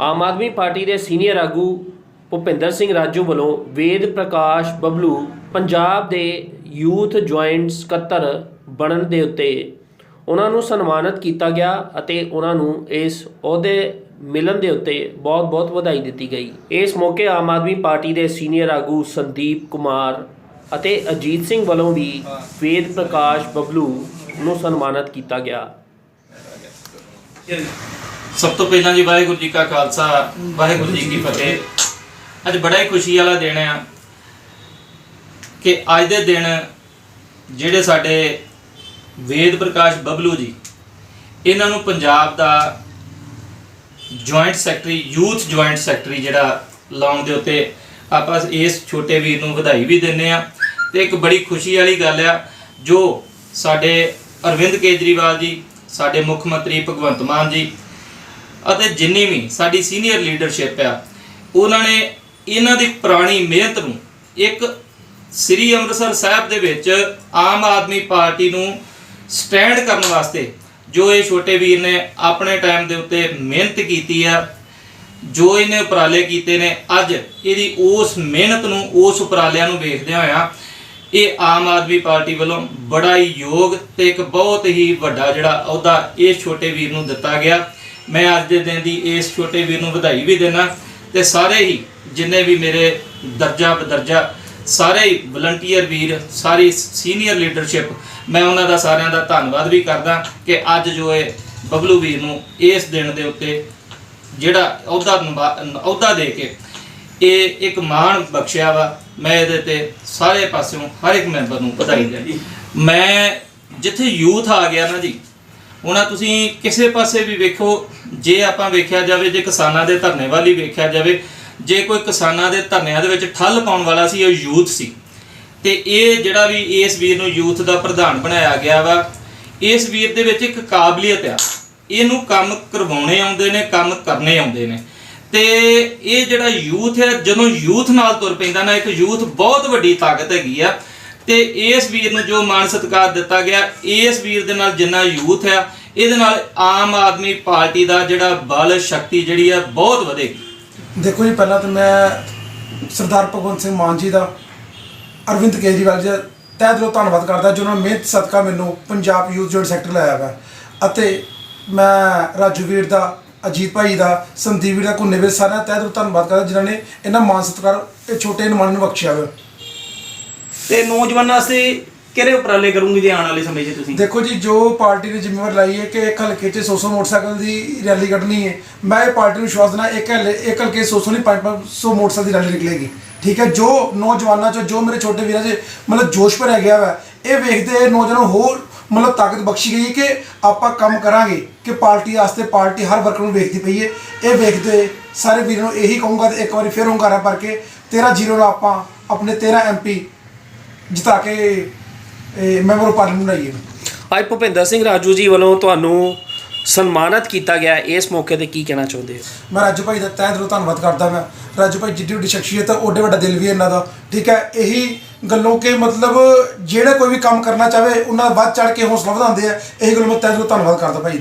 Aam Aadmi party ਦੇ senior ਆਗੂ ਭੁਪਿੰਦਰ ਸਿੰਘ ਰਾਜੂ ਵੱਲੋਂ ਵੇਦ ਪ੍ਰਕਾਸ਼ ਬਬਲੂ ਪੰਜਾਬ ਦੇ ਯੂਥ ਜੁਆਇੰਟ ਸਕੱਤਰ ਬਣਨ ਦੇ ਉੱਤੇ ਉਹਨਾਂ ਨੂੰ ਸਨਮਾਨਿਤ ਕੀਤਾ ਗਿਆ ਅਤੇ ਉਹਨਾਂ ਨੂੰ ਇਸ ਅਹੁਦੇ ਮਿਲਣ ਦੇ ਉੱਤੇ ਬਹੁਤ-ਬਹੁਤ ਵਧਾਈ ਦਿੱਤੀ ਗਈ। ਇਸ ਮੌਕੇ ਆਮ ਆਦਮੀ ਪਾਰਟੀ ਦੇ ਸੀਨੀਅਰ ਆਗੂ ਸੰਦੀਪ ਕੁਮਾਰ ਅਤੇ ਅਜੀਤ ਸਿੰਘ ਵੱਲੋਂ ਵੀ ਵੇਦ ਪ੍ਰਕਾਸ਼ ਬਬਲੂ ਨੂੰ ਸਨਮਾਨਿਤ ਕੀਤਾ ਗਿਆ। ਸਭ ਤੋਂ ਪਹਿਲਾਂ ਜੀ ਵਾਹਿਗੁਰੂ ਜੀ ਕਾ ਖਾਲਸਾ, ਵਾਹਿਗੁਰੂ ਜੀ ਕੀ ਫਤਿਹ। ਅੱਜ ਬੜਾ ਹੀ ਖੁਸ਼ੀ ਵਾਲਾ ਦਿਨ ਆ ਕਿ ਅੱਜ ਦੇ ਦਿਨ ਜਿਹੜੇ ਸਾਡੇ ਵੇਦ ਪ੍ਰਕਾਸ਼ ਬਬਲੂ ਜੀ, ਇਹਨਾਂ ਨੂੰ ਪੰਜਾਬ ਦਾ joint secretary, youth joint secretary ਜਿਹੜਾ ਲਾਉਣ ਦੇ ਉੱਤੇ ਆਪਾਂ ਇਸ ਛੋਟੇ ਵੀਰ ਨੂੰ ਵਧਾਈ ਵੀ ਦਿੰਨੇ ਆ ਤੇ ਇੱਕ ਬੜੀ ਖੁਸ਼ੀ ਵਾਲੀ ਗੱਲ ਆ, ਜੋ ਸਾਡੇ ਅਰਵਿੰਦ ਕੇਜਰੀਵਾਲ ਜੀ, ਸਾਡੇ ਮੁੱਖ ਮੰਤਰੀ ਭਗਵੰਤ ਮਾਨ ਜੀ ਅਤੇ ਜਿੰਨੀ ਵੀ ਸਾਡੀ ਸੀਨੀਅਰ ਲੀਡਰਸ਼ਿਪ ਆ, ਉਹਨਾਂ ਨੇ ਇਹਨਾਂ ਦੀ ਪੁਰਾਣੀ ਮਿਹਨਤ ਨੂੰ ਇੱਕ ਸ੍ਰੀ ਅੰਮ੍ਰਿਤਸਰ ਸਾਹਿਬ ਦੇ ਵਿੱਚ ਆਮ ਆਦਮੀ ਪਾਰਟੀ ਨੂੰ ਸਟੈਂਡ ਕਰਨ ਵਾਸਤੇ ਜੋ ਇਹ ਛੋਟੇ ਵੀਰ ਨੇ ਆਪਣੇ ਟਾਈਮ ਦੇ ਉੱਤੇ ਮਿਹਨਤ ਕੀਤੀ ਆ, ਜੋ ਇਹਨੇ ਉਪਰਾਲੇ ਕੀਤੇ ਨੇ, ਅੱਜ ਇਹਦੀ ਉਸ ਮਿਹਨਤ ਨੂੰ, ਉਸ ਉਪਰਾਲਿਆਂ ਨੂੰ ਵੇਖਦਿਆਂ ਹੋਇਆਂ ਇਹ ਆਮ ਆਦਮੀ ਪਾਰਟੀ ਵੱਲੋਂ ਬੜਾ ਹੀ ਯੋਗ ਤੇ ਇੱਕ ਬਹੁਤ ਹੀ ਵੱਡਾ ਜਿਹੜਾ ਅਹੁਦਾ ਇਸ ਛੋਟੇ ਵੀਰ ਨੂੰ ਦਿੱਤਾ ਗਿਆ। ਮੈਂ ਅੱਜ ਦੇ ਦਿਨ ਦੀ ਇਸ ਛੋਟੇ ਵੀਰ ਨੂੰ ਵਧਾਈ ਵੀ ਦੇਣਾ ਤੇ ਸਾਰੇ ਹੀ, ਜਿੰਨੇ ਵੀ ਮੇਰੇ ਦਰਜਾ ਬਦਰਜਾ, ਸਾਰੇ ਹੀ ਵਲੰਟੀਅਰ ਵੀਰ, ਸਾਰੀ ਸੀਨੀਅਰ ਲੀਡਰਸ਼ਿਪ ਮੈਂ ਉਹਨਾਂ ਦਾ ਸਾਰਿਆਂ ਦਾ ਧੰਨਵਾਦ ਵੀ ਕਰਦਾ ਕਿ ਅੱਜ ਜੋ ਇਹ ਬਬਲੂ ਵੀਰ ਨੂੰ ਇਸ ਦਿਨ ਦੇ ਉੱਤੇ ਜਿਹੜਾ ਅਹੁਦਾ ਨਿਭਾ- ਅਹੁਦਾ ਦੇ ਕੇ ਇਹ ਇੱਕ ਮਾਣ ਬਖਸ਼ਿਆ ਵਾ, ਮੈਂ ਇਹਦੇ ਤੇ ਸਾਰੇ ਪਾਸਿਓਂ ਹਰ ਇੱਕ ਮੈਂਬਰ ਨੂੰ ਵਧਾਈ ਦਿੰਦਾ। ਮੈਂ ਜਿੱਥੇ ਯੂਥ ਆ ਗਿਆ ਨਾ ਜੀ ਉਹਨਾਂ ਤੁਸੀਂ ਕਿਸੇ ਪਾਸੇ ਵੀ ਵੇਖੋ, ਜੇ ਆਪਾਂ ਵੇਖਿਆ ਜਾਵੇ, ਜੇ ਕਿਸਾਨਾਂ ਦੇ ਧਰਨੇ ਵਾਲੀ ਵੇਖਿਆ ਜਾਵੇ, ਜੇ ਕੋਈ ਕਿਸਾਨਾਂ ਦੇ ਧਰਨਿਆਂ ਦੇ ਵਿੱਚ ਠੱਲ ਪਾਉਣ ਵਾਲਾ ਸੀ, ਉਹ ਯੂਥ ਸੀ। ਤੇ ਇਹ ਜਿਹੜਾ ਵੀ ਇਸ ਵੀਰ ਨੂੰ ਯੂਥ ਦਾ ਪ੍ਰਧਾਨ ਬਣਾਇਆ ਗਿਆ ਵਾ, ਇਸ ਵੀਰ ਦੇ ਵਿੱਚ ਇੱਕ ਕਾਬਲੀਅਤ ਆ। ਇਹਨੂੰ ਕੰਮ ਕਰਵਾਉਣੇ ਆਉਂਦੇ ਨੇ, ਕੰਮ ਕਰਨੇ ਆਉਂਦੇ ਨੇ। ਤੇ ਇਹ ਜਿਹੜਾ ਯੂਥ ਹੈ, ਜਦੋਂ ਯੂਥ ਨਾਲ ਤੁਰ ਪੈਂਦਾ ਨਾ, ਇੱਕ ਯੂਥ ਬਹੁਤ ਵੱਡੀ ਤਾਕਤ ਹੈਗੀ ਆ। ਤੇ ਇਸ ਵੀਰ ਨੂੰ ਜੋ ਮਾਣ ਸਤਿਕਾਰ ਦਿੱਤਾ ਗਿਆ, ਇਸ ਵੀਰ ਦੇ ਨਾਲ ਜਿੰਨਾ ਯੂਥ ਆ, ਇਹਦੇ ਨਾਲ ਆਮ ਆਦਮੀ ਪਾਰਟੀ ਦਾ ਜਿਹੜਾ ਬਲ, ਸ਼ਕਤੀ ਜਿਹੜੀ ਆ, ਬਹੁਤ ਵਧੇਗੀ। ਦੇਖੋ ਜੀ, ਪਹਿਲਾਂ ਤਾਂ ਮੈਂ ਸਰਦਾਰ ਭਗਵੰਤ ਸਿੰਘ ਮਾਨ ਜੀ ਦਾ, ਅਰਵਿੰਦ ਕੇਜਰੀਵਾਲ ਜੀ ਦਾ ਤਹਿ ਦਿਲੋਂ ਧੰਨਵਾਦ ਕਰਦਾ, ਜਿਨ੍ਹਾਂ ਨੇ ਮਿਹਨਤ ਸਦਕਾ ਮੈਨੂੰ ਪੰਜਾਬ ਯੂਥ ਜੋਇੰਟ ਸੈਕਟਰ ਲਾਇਆ ਵਾ। ਅਤੇ ਮੈਂ ਰਾਜੂ ਵੀਰ ਦਾ, ਅਜੀਤ ਭਾਈ ਦਾ, ਸੰਦੀਪ ਵੀਰ ਦਾ ਕੁੰਨੇ ਵੀਰ ਸਾਰਿਆਂ ਦਾ ਤਹਿ ਦਿਲੋਂ ਧੰਨਵਾਦ ਕਰਦਾ, ਜਿਨ੍ਹਾਂ ਨੇ ਇਹਨਾਂ ਮਾਨ ਸਤਿਕਾਰ, ਇਹ ਛੋਟੇ ਇਨਮਾਨ ਨੂੰ ਬਖਸ਼ਿਆ ਵਾ। ਤੇ ਨੌਜਵਾਨਾਂ ਵਾਸਤੇ ਕਿਹੜੇ ਉਪਰਾਲੇ ਕਰੂੰਗੇ ਜੀ ਆਉਣ ਵਾਲੇ ਸਮੇਂ 'ਚ ਤੁਸੀਂ? ਦੇਖੋ ਜੀ, ਜੋ ਪਾਰਟੀ ਨੇ ਜ਼ਿੰਮੇਵਾਰੀ ਲਾਈ ਹੈ ਕਿ ਇੱਕ ਹਲਕੇ 'ਚ 100 ਮੋਟਰਸਾਈਕਲ ਦੀ ਰੈਲੀ ਕੱਢਣੀ ਹੈ, ਮੈਂ ਇਹ ਪਾਰਟੀ ਨੂੰ ਵਿਸ਼ਵਾਸ ਦਿੰਦਾ, ਇੱਕ ਹਲੇ, ਇੱਕ ਹਲਕੇ 100 ਨਹੀਂ 500 ਮੋਟਰਸਾਈਕਲ ਦੀ ਰੈਲੀ ਨਿਕਲੇਗੀ। ਠੀਕ ਹੈ, ਜੋ ਨੌਜਵਾਨਾਂ 'ਚ, ਜੋ ਮੇਰੇ ਛੋਟੇ ਵੀਰਾਂ 'ਚ ਮਤਲਬ ਜੋਸ਼ ਭਰਿਆ ਗਿਆ ਵਾ, ਇਹ ਵੇਖਦੇ ਇਹ ਨੌਜਵਾਨਾਂ ਨੂੰ ਹੋਰ ਮਤਲਬ ਤਾਕਤ ਬਖਸ਼ੀ ਗਈ ਕਿ ਆਪਾਂ ਕੰਮ ਕਰਾਂਗੇ ਕਿ ਪਾਰਟੀ ਵਾਸਤੇ ਪਾਰਟੀ ਹਰ ਵਰਕਰ ਨੂੰ ਵੇਖਦੀ ਪਈ ਹੈ। ਇਹ ਵੇਖਦੇ ਸਾਰੇ ਵੀਰਾਂ ਨੂੰ ਇਹੀ ਕਹੂੰਗਾ ਤੇ ਇੱਕ ਵਾਰੀ ਫਿਰ ਹੁੰਗਾਰਾ ਭਰ ਕੇ 13 ਜ਼ੀਰੋ ਨਾਲ ਆਪਾਂ ਆਪਣੇ 13 ਐਮਪੀ ਜਿਤਾ ਕੇ ਇਹ ਮੈਂਬਰ ਆਫ ਪਾਰਲੀਮੈਂਟ ਬਣਾਈਏ। ਅੱਜ ਭੁਪਿੰਦਰ ਸਿੰਘ ਰਾਜੂ ਜੀ ਵੱਲੋਂ ਤੁਹਾਨੂੰ ਸਨਮਾਨਿਤ ਕੀਤਾ ਗਿਆ ਇਸ ਮੌਕੇ ਤੇ ਕੀ ਕਹਿਣਾ ਚਾਹੁੰਦੇ ਹੋ? ਮੈਂ ਰਾਜੂ ਭਾਈ ਦਾ ਤਹਿ ਦਿਲੋਂ ਧੰਨਵਾਦ ਕਰਦਾ ਮੈਂ ਰਾਜੂ ਭਾਈ ਜਿੱਡੀ ਵੱਡੀ ਸ਼ਖਸੀਅਤ ਹੈ ਓਡੇ ਵੱਡਾ ਦਿਲ ਵੀ ਹੈ ਇਹਨਾਂ ਦਾ। ਠੀਕ ਹੈ ਇਹੀ ਗੱਲੋਂ ਕਿ ਮਤਲਬ ਜਿਹੜੇ ਕੋਈ ਵੀ ਕੰਮ ਕਰਨਾ ਚਾਹਵੇ ਉਹਨਾਂ ਦਾ ਵੱਧ ਚੜ ਕੇ ਹੌਸਲਾ ਵਧਾਉਂਦੇ ਆ ਇਹੀ ਗੱਲ ਮੈਂ ਤਹਿ ਦਿਲੋਂ ਧੰਨਵਾਦ ਕਰਦਾ ਭਾਈ।